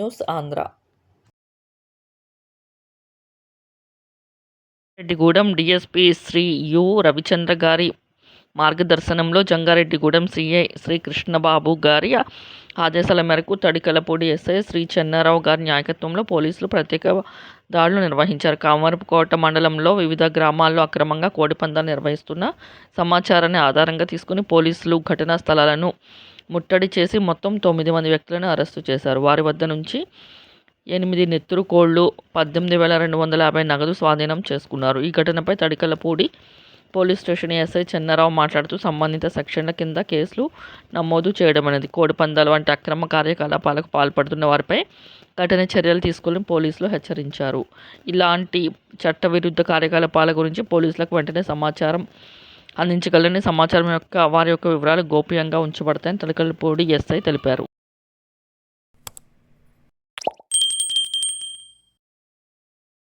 News Andhra. Reddigudem DSP Shri U Ravichandra గారి మార్గదర్శనంలో Jangareddygudem CI Shri Krishnababu గారి ఆదేశాల మేరకు తడికలపూడి ఎస్ఐ శ్రీ చెన్నారావు గారి నాయకత్వంలో పోలీసులు ప్రత్యేక దాడులు నిర్వహించారు. కామరపుకోట మండలంలో వివిధ గ్రామాల్లో అక్రమంగా కోడిపందాలు నిర్వహిస్తున్న సమాచారాన్ని ఆధారంగా తీసుకుని పోలీసులు ఘటనా స్థలాలను ముట్టడి చేసి మొత్తం తొమ్మిది మంది వ్యక్తులను అరెస్టు చేశారు. వారి వద్ద నుంచి ఎనిమిది నెత్తురు కోళ్ళు పద్దెనిమిది వేల రెండు వందల యాభై నగదు స్వాధీనం చేసుకున్నారు. ఈ ఘటనపై Tadikalapudi police station SI Chennarao మాట్లాడుతూ సంబంధిత సెక్షన్ల కింద కేసులు నమోదు చేయడం అనేది కోడిపందాలు వంటి అక్రమ కార్యకలాపాలకు పాల్పడుతున్న వారిపై కఠిన చర్యలు తీసుకుని పోలీసులు హెచ్చరించారు. ఇలాంటి చట్టవిరుద్ధ కార్యకలాపాల గురించి పోలీసులకు వెంటనే సమాచారం అందించగలని సమాచారం యొక్క వారి యొక్క వివరాలు గోప్యంగా ఉంచబడతాయని తడికలపూడి ఎస్ఐ తెలిపారు.